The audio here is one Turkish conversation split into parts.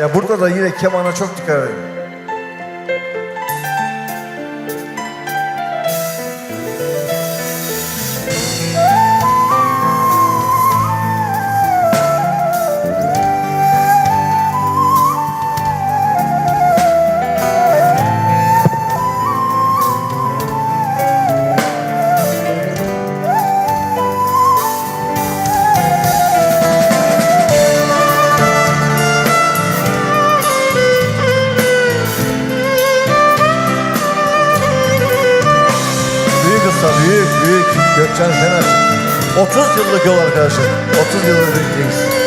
Ya burada da yine kemana çok dikkat edin. Büyük büyük. Gökçen Sener. 30 yıllık yol arkadaşım. 30 yıllık birlikteyiz.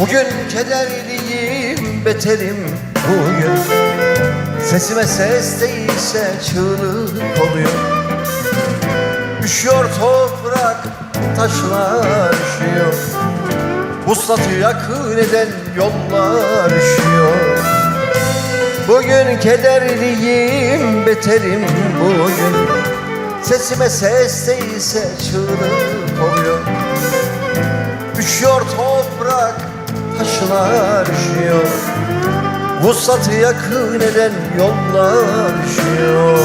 Bugün kederliyim, beterim bugün Sesime ses değilse çığlık oluyor. Üşüyor toprak, taşlar üşüyor. Vuslatı yakın eden yollar üşüyor. Bugün kederliyim, beterim bugün Sesime ses değilse çığlık oluyor. Üşüyor toprak, taşlar üşüyor Vuslatı yakın eden yollar üşüyor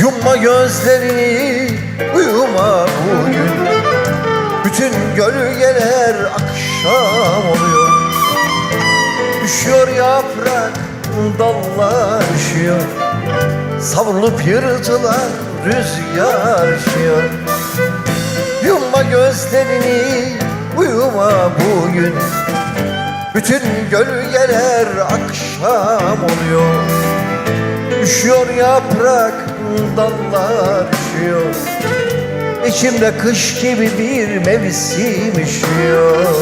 Yumma gözlerini, uyuma bugün Bütün gölgeler akşam oluyor. Üşüyor yaprak, dallar üşüyor. Savrulup yırtılan rüzgar üşüyor. Yumma gözlerini, uyuma bugün. Bütün gölgeler akşam oluyor. Üşüyor yaprak, dallar üşüyor İçimde kış gibi bir mevsim üşüyor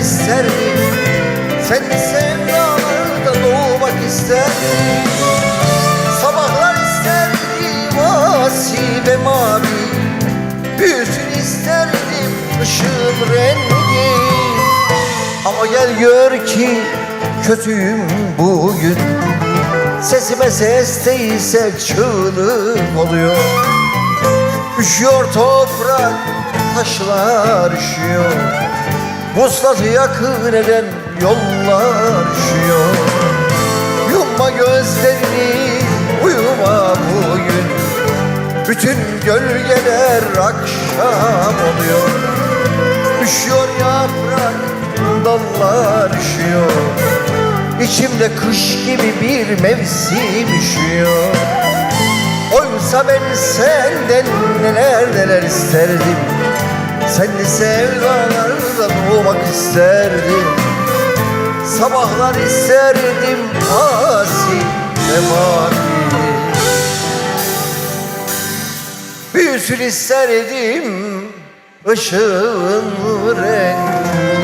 isterdim. Sen sevdalarda doğmak isterdim Sabahlar isterdim asi ve mavi. Büyüsün isterdim ışığın rengi. Ama gel gör ki kötüyüm bugün. Sesime ses değilse çığlık oluyor. Üşüyor toprak, taşlar üşüyor. Vuslatı yakın eden yollar üşüyor Bütün gölgeler akşam oluyor. Üşüyor yaprak, dallar üşüyor. İçimde kış gibi bir mevsim üşüyor. Oysa ben senden neler neler isterdim. Senli sevdalarda doğmak isterdim Sabahlar isterdim asi ve mavi Büyüsün isterdim ışığın rengi